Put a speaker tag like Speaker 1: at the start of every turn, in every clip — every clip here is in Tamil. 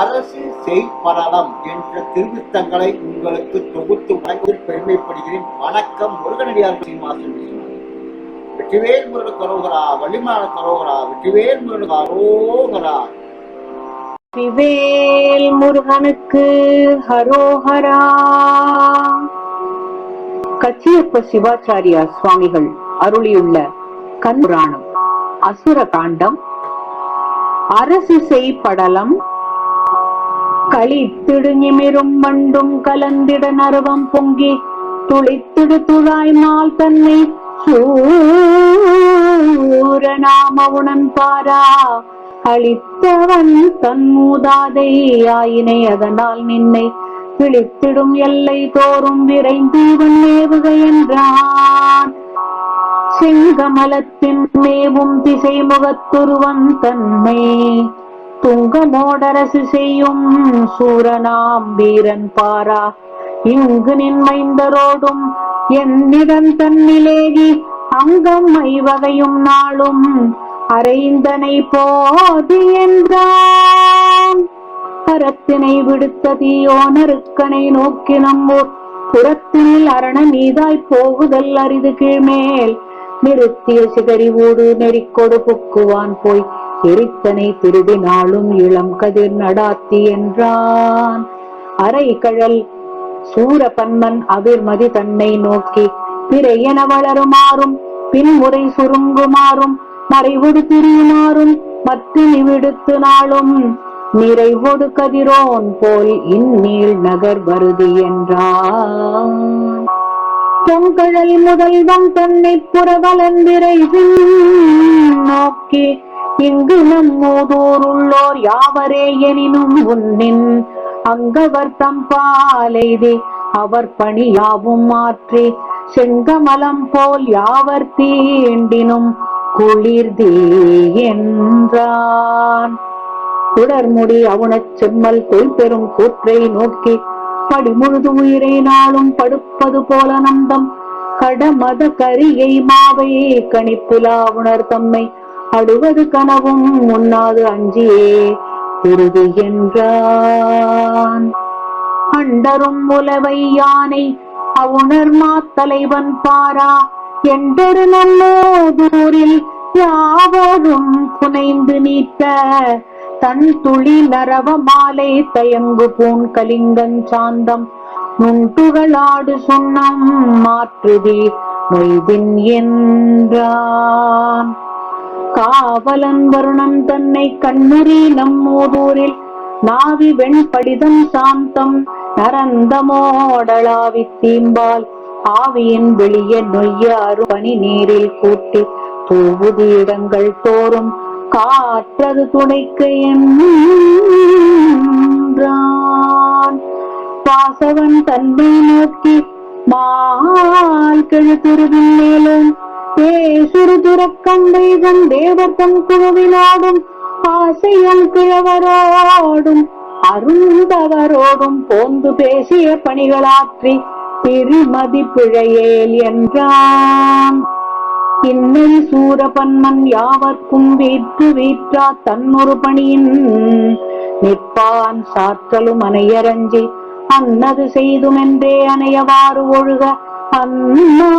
Speaker 1: அரசு செய்படலம் என்ற திருவித்தங்களை உங்களுக்கு தொகுத்து வழங்குவதில் பெருமைப்படுகிறேன். வணக்கம் முருகனடியார் சீனிவாசன் வெற்றிவேல் முருகன் கரோகரா வள்ளிமான கரோகரா வெற்றிவேல் முருகன் கரோகரா
Speaker 2: வெற்றிவேல் முருகனுக்கு ஹரோஹரா. கச்சியப்ப சிவாச்சாரியா சுவாமிகள் அருளியுள்ள கண்புராணம் அசுர காண்டம் அரசு செய்படலம் களித்திடு நிமிரும் மண்டும் கலந்திட நரவம் பொங்கி துளித்திடு துழாய் நாள் தன்னை சூரநாம உணன் பாரா. அளித்தவன் தன் மூதாதை ஆயினை அதனால் நின்னை விழித்திடும் எல்லை தோறும் விரைந்து இவன் ஏவுக என்றான். சிங்கமலத்தின் மேவும் திசை முகத்துருவன் தன்மை துங்கமோடரசு செய்யும் சூரனாம் வீரன் பாரா. இங்கு நின்மைந்தரோடும் என்னிடம் தன்னிலேகி அங்கம் ஐவகையும் நாளும் அரைந்தனை போது என்றான். பரத்தினை விடுத்த தீயோனருக்கனை நோக்கி நம்மூர் புறத்தினில் அரண நீதாய் போகுதல் அரிது கீழ்மேல். நிறுத்திய சிதறி ஊடு நெறிக்கொடு புக்குவான் போய். எரித்தனை திருதினாளும் இளம் கதிர் நடாத்தி என்றான். அரை கழல் சூரபன்மன் அவிர்மதி தன்னை நோக்கி பிறையென வளருமாறும் பின்முறை சுருங்குமாறும் மறைவுடு திரியுமாறும் மத்து நிமிடுத்து நாளும் நிறைவோடு கதிரோன் போல் இந்நீள் நகர் வருதி என்றான். பொங்கழல் முதல்வன் தன்னை புறவலந்திரைவின் நோக்கி இங்கு நம்மூதூர் உள்ளோர் யாவரே எனினும் உன்னின் அங்கவர் தம்பாலைதே அவர் பணியாவும் மாற்றி. செங்கமலம் போல் யாவர் தீண்டினும் குளிர்தே என்றான். உடர்முடி அவுணச் செம்மல் கொள்பெரும் கூற்றை நோக்கி படிமுழுது உயிரை நாளும் படுப்பது போல நந்தம். கடமத கரியை மாவை கணிப்புலா உணர் தம்மை அடுவது கனவும் முன்னாது அஞ்சியே உறுதி என்றான். அண்டரும் உலவை யானை அவுணர் மாத்தலைவன் பாரா. என்றொரு நல்லோதூரில் யாவரும் புனைந்து நீட்ட தன் துளி நரவ மாலை தயங்கு பூன் கலிங்கன் சாந்தம். நுண்துகளாடு சுண்ணம் மாற்றுதி மொய்தின் என்றான். காவலன் வருணம் தன்னை கண்ணுரி நம்மூதூரில் நாவி வெண்படிதம் சாந்தம் நரந்தமோடளாவி தீம்பால் ஆவியின் வெளிய நொய்யாறு பனி நீரில் கூட்டி தூவுதி இடங்கள் தோறும் காற்றது துணைக்க என்றான். வாசவன் தன்மை நோக்கி மால் கெழுத்துருவில் மேலும் பேசுரு துறக்கம் வைகன் தேவர் தம் குழுவினோடும் ஆசையம் கிழவரோடும் அருந்தவரோடும் போந்து பேசிய பணிகளாற்றி திருமதி பிழையேல் என்றான். இன்னை சூரபன்மன் யாவர்க்கும் வீற்று வீற்றா தன்னொரு பணியின் நிற்பான் சாற்றலும் அணையரஞ்சி அன்னது செய்துமென்றே அணையவாறு ஒழுக அண்ணா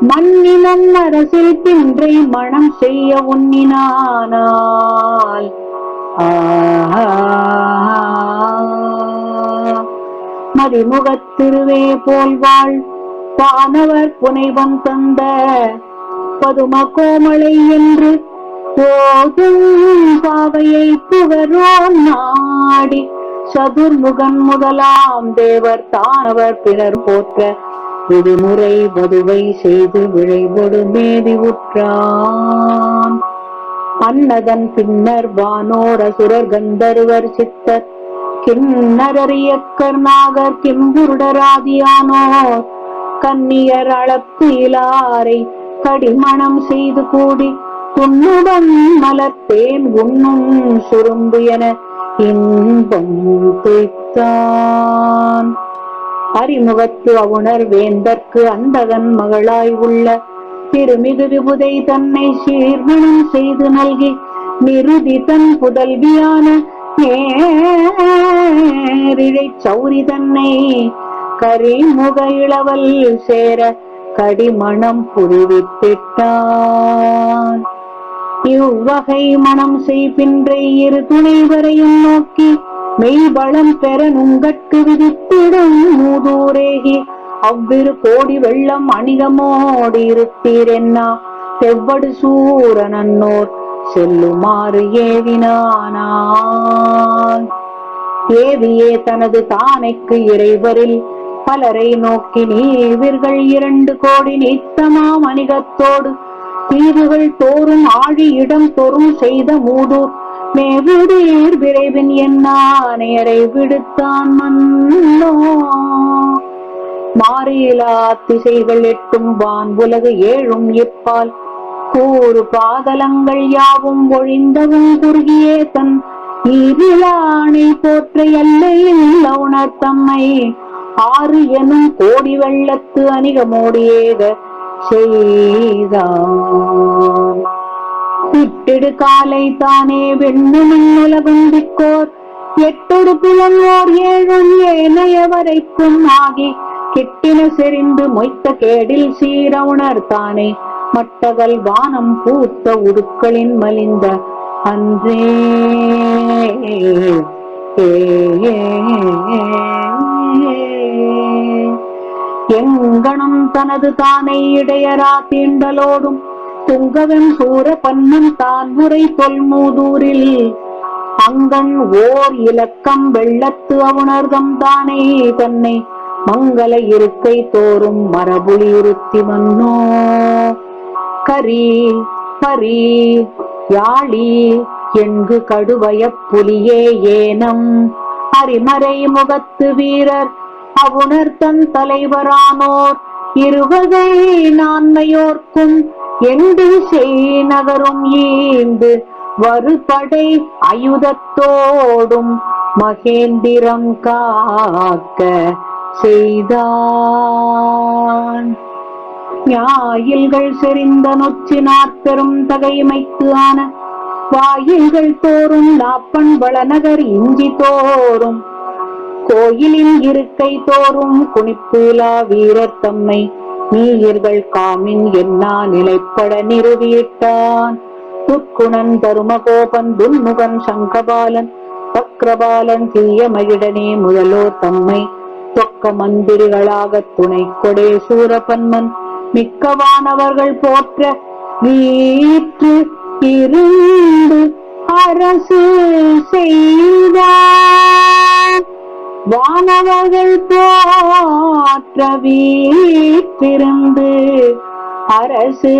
Speaker 2: மன்னினன் அரசில் தின்றை மனம் செய்ய உன்னினானால் மதிமுகத்திருவே போல் வாழ் வானவர் புனைவம் தந்த பதும கோமலை என்று போதும் பாவையை புகழோம் நாடி சதுர்முகன் முதலாம் தேவர் தானவர் பிறர் போற்ற புதுமுறை வதுவை செய்து விழைவொடு மேதி உற்றான். அன்னதன் பின்னர் வானோர் அசுரர் கந்தர்வர் சித்தர். கிண்ணறியக்கர் நாகர் கிம்புருடராதியானோர். கன்னியர் அளப்பு இலாரை கடிமணம் செய்து கூடி துண்ணுடன் மலர்த்தேன் உண்ணும் சுரும்பு என இன்பம் தேத்தான் அறிமுகத்து அவுணர் வேந்தற்கு அந்தகன் மகளாய் உள்ள திருமிகு விபுதை தன்னை சீர்மணம் செய்து நல்கி நிருதி தன் புதல்வியான நேரிழை சௌரி தன்னை கரிமுக இளவல் சேர கடிமணம் புரிவித்திட்டான் இவ்வகை மனம் செய்பின்றை இரு துணைவரையும் நோக்கி மெய் வளம் பெற நுங்கட்கு விதித்திடும் மூதூரேகி. அவ்விரு கோடி வெள்ளம் அணிகமோடி இருத்தீரென்னா செவ்வடு சூரனன்னோர் செல்லுமாறு ஏவினானான். ஏவியே தனது தானைக்கு இறைவரில் பலரை நோக்கி நீவிர்கள் இரண்டு கோடி நித்தமாம் அணிகத்தோடு தீவுகள் தோறும் ஆழி இடம் தோறும் செய்த மூதூர் மேவுடீர் விரைவின் என்னானையரை விடுத்தான் மன்னோ. மாறிலா திசைகள் எட்டும் வான் உலகு ஏழும் இப்பால். கூறு பாதலங்கள் யாவும் ஒழிந்தவும் குறுகியே தன். ஈரிலானை போற்ற எல்லையில் உணர் தம்மை. ஆறு எனும் கோடி வெள்ளத்து அணிகமோடியேக செய்தான் இட்டிடு காலை தானே வெண்ணுமின் உலகுந்திக்கோர் எட்டொரு புலங்கோர் ஏழும் ஏனைய வரைக்கும் ஆகி கிட்டின செறிந்து மொய்த்த கேடில் சீர உணர்த்தானே. மட்டகல் வானம் பூத்த உடுக்களின் மலிந்த அன்றே. எங்கனும் தனது தானை இடையரா தீண்டலோடும் துங்கவன் சூர பன்னன் தான் உரை தொல்மூதூரில் அங்கன் ஓர் இலக்கம் வெள்ளத்து அவுணர்தம் தானே. தன்னை மங்கள இருக்கை தோறும் மரபுலி இருத்தி மன்னோ கரி பரி யாழி எங்கு கடுவய புலியே ஏனம். அரிமறை முகத்து வீரர் அவுணர் தன் தலைவரானோர். இருவகை நான்மையோர்க்கும் என்று செய் நகரும் ஈந்து வருபடை அயுதத்தோடும் மகேந்திரம் காக்க செய்தான். ஞாயில்கள் செறிந்த நொச்சி நாற்பெரும் தகைமைக்கு ஆன வாயில்கள் தோறும் நாப்பன் வளநகர் இஞ்சி தோறும். கோயிலின் இருக்கை தோறும் குனிப்புலா வீரத்தம்மை நீயர்கள் காமின் என்னா நிலைப்பட நிறுவியிட்டான் துக்குணன் தருமகோபன் துன்முகன் சங்கபாலன் சக்கரபாலன் தீய முதலோர் தம்மை தொக்க மந்திரிகளாக துணை கொடே சூரபன்மன். மிக்கவானவர்கள் போற்ற வீற்று இருந்து அரசு செய்தார். வானவர்கள் போற்ற வீட்டிருந்து அரசு